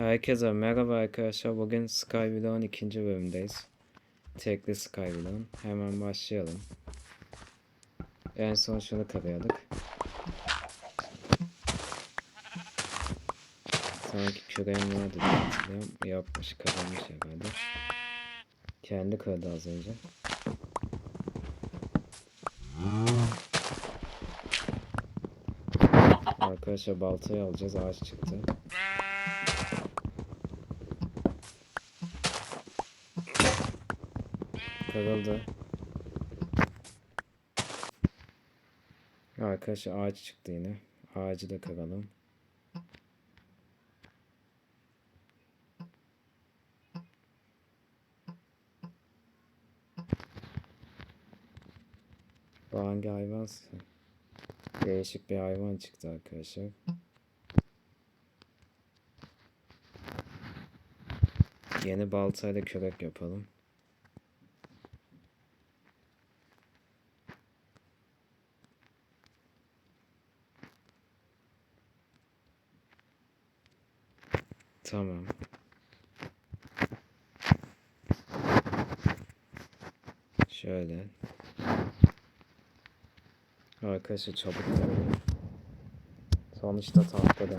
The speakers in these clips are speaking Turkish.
Herkese merhaba arkadaşlar. Bugün Skyblock'un ikinci bölümündeyiz. Tekli Skyblock'un. Hemen başlayalım. En son şunu kırıyorduk. Sanki küreğim vardı diye hatırlıyorum. Yapmış, kazanmış herhalde. Kendi kırdı az önce. Arkadaşlar baltayı alacağız. Ağaç çıktı. Kırıldı. Arkadaşlar ağaç çıktı yine. Ağacı da kıralım. Bu hangi hayvansa? Değişik bir hayvan çıktı arkadaşlar. Yeni baltayla kürek yapalım. Tamam. Şöyle. Arkadaşlar çabuk tabii. Sonuçta tahtada.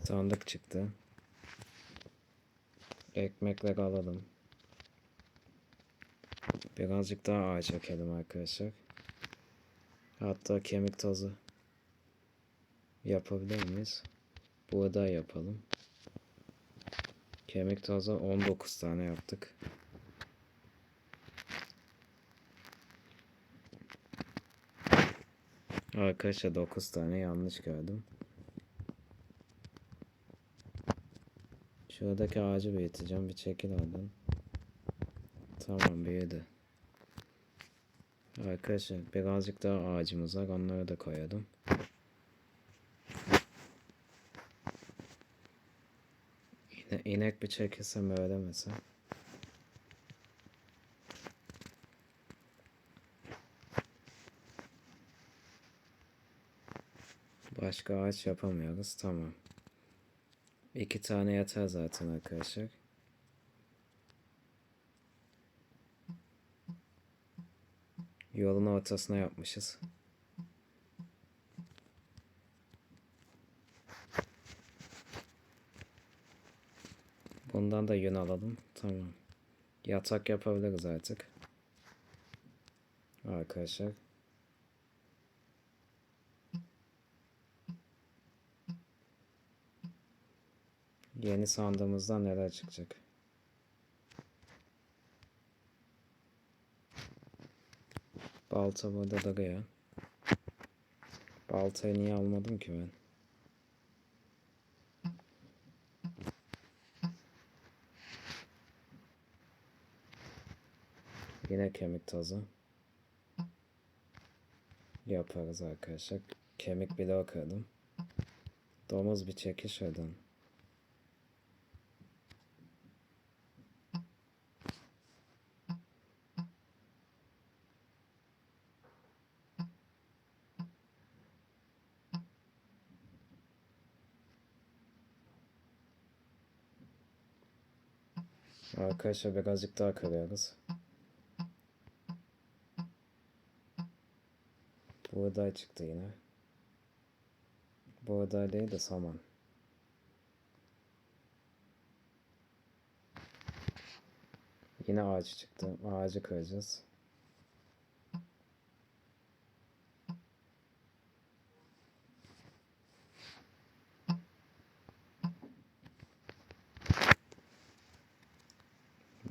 Sandık çıktı. Ekmekleri alalım. Birazcık daha ağaç ekelim arkadaşlar. Hatta kemik tozu yapabilir miyiz? Burada yapalım. Kemik tozu 19 tane yaptık. Arkadaşlar 9 tane yanlış gördüm. Şuradaki ağacı büyüteceğim. Bir çekil oradan. Tamam büyüdü. Arkadaşlar birazcık daha ağacımız var. Onları da koyalım. İne, inek bir çekilsem öyle mesela. Başka ağaç yapamıyoruz. Tamam. İki tane yeter zaten arkadaşlar. Yolun ortasına yapmışız. Bundan da yün alalım. Tamam. Yatak yapabiliriz artık. Arkadaşlar. Yeni sandığımızdan neler çıkacak? Balta burada duruyor. Baltayı niye almadım ki ben? Yine kemik tozu. Yaparız arkadaşlar. Kemik bile kırdım. Domuz bir çekiş şuradan. Arkadaşlar birazcık daha kırıyoruz. Buğday çıktı yine. Buğday değil de saman. Yine ağaç çıktı. Ağacı kıracağız.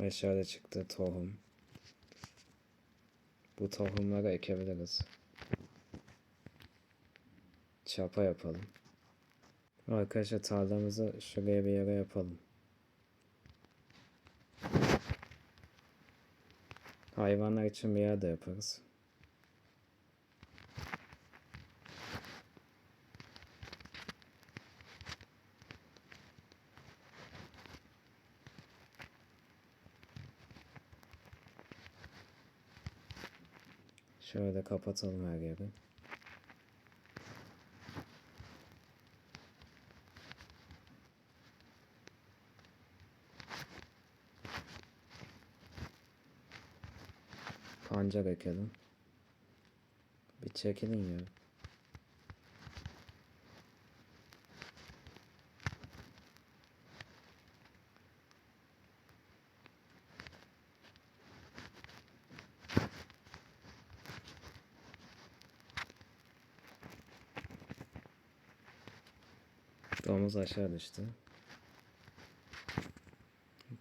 Meşale çıktı. Tohum. Bu tohumları ekebiliriz. Çapa yapalım. Arkadaşlar tarlamızı şuraya bir yere yapalım. Hayvanlar için bir yer de yaparız. Şöyle kapatalım her yeri. Pancar ekelim. Bir çekilin ya. Domuz aşağı düştü.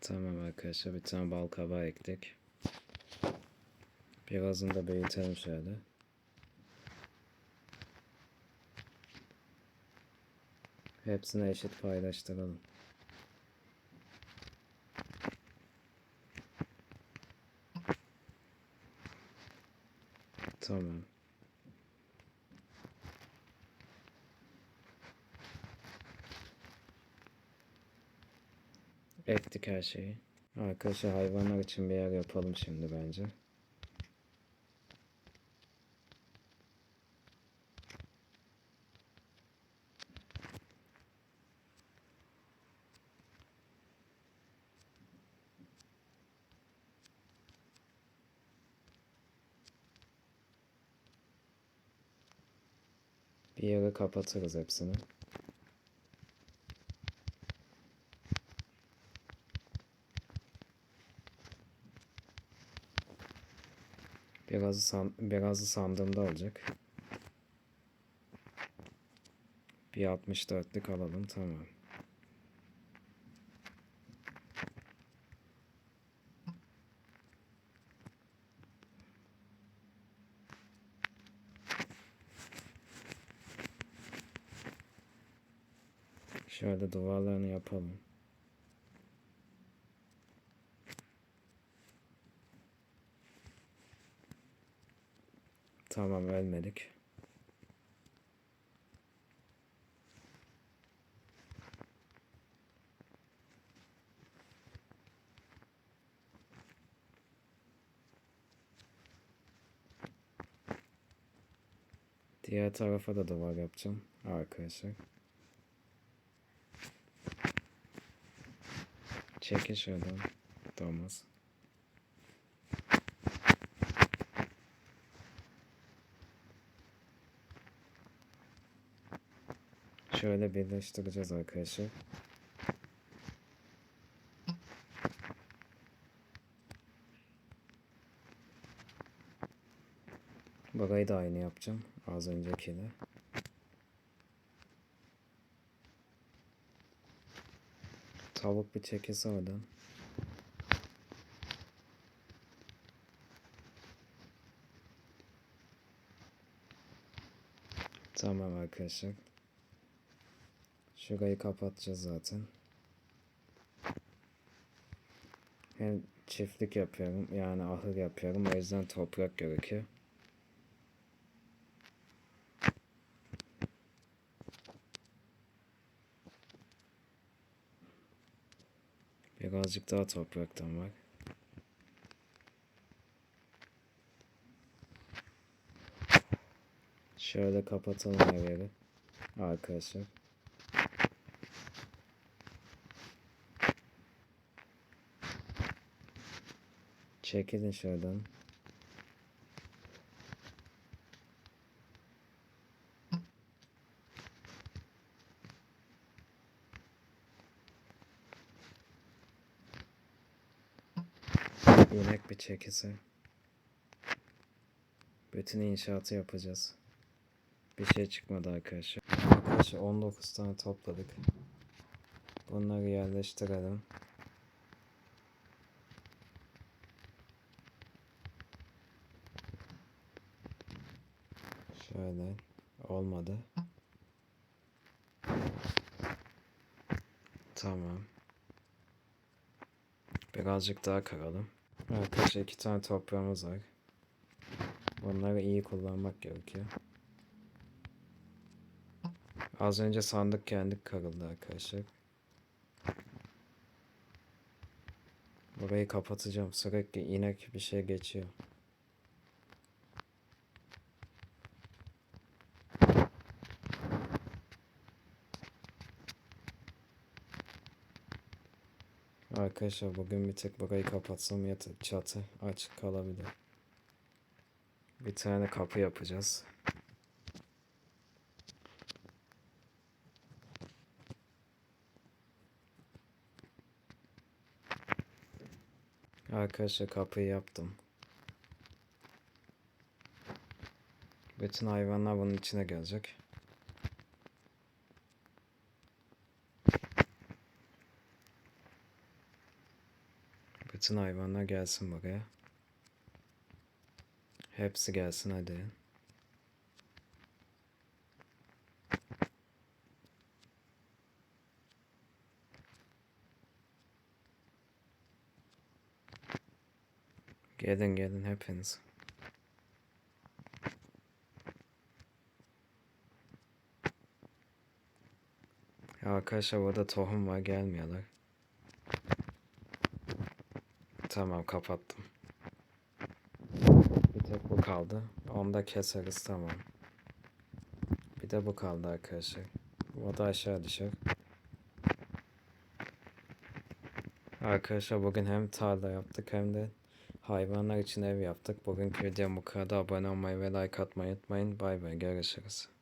Tamam arkadaşlar bir tane bal kabağı ektik. Birazını da büyütelim şöyle. Hepsini eşit paylaştıralım. Tamam. Ektik her şeyi. Arkadaşlar hayvanlar için bir yer yapalım şimdi bence. Bir yere kapatırız hepsini. Birazı, san, birazı sandığımda olacak. Bir 64'lük alalım tamam. Şöyle duvarlarını yapalım. Tamam ölmedik. Diğer tarafa da duvar yapacağım arkadaşlar. Çekin şuradan. Domuz. Şöyle birleştireceğiz arkadaşlar. Burayı da aynı yapacağım. Az öncekiyle. Tavuk bir çekilse oradan. Tamam arkadaşlar. Şurayı kapatacağız zaten. Hem çiftlik yapıyorum yani ahır yapıyorum o yüzden toprak gerekiyor. Birazcık daha topraktan var. Şöyle kapatalım her yeri. Arkadaşlar. Çekilin şuradan. İnek bir çekilse. Bütün inşaatı yapacağız. Bir şey çıkmadı arkadaşlar. Arkadaşlar 19 tane topladık. Bunları yerleştirelim. Şöyle olmadı. Tamam. Birazcık daha kıralım. Arkadaşlar iki tane toprağımız var. Bunları iyi kullanmak gerekiyor. Az önce sandık kendik kırıldı arkadaşlar. Burayı kapatacağım. Sürekli inek bir şey geçiyor. Arkadaşlar bugün bir tek burayı kapatsam yatı, çatı açık kalabilir. Bir tane kapı yapacağız. Arkadaşlar kapıyı yaptım. Bütün hayvanlar bunun içine gelecek. Bütün hayvanlar gelsin buraya. Hepsi gelsin hadi. Gelin gelin hepiniz. Ya arkadaşlar burada tohum var gelmiyorlar. Tamam kapattım. Bir tek bu kaldı. Onu da keseriz tamam. Bir de bu kaldı arkadaşlar. O da aşağı düşer. Arkadaşlar bugün hem tarla yaptık hem de hayvanlar için ev yaptık. Bugünkü videom bu kadar. Abone olmayı ve like atmayı unutmayın. Bay bay görüşürüz.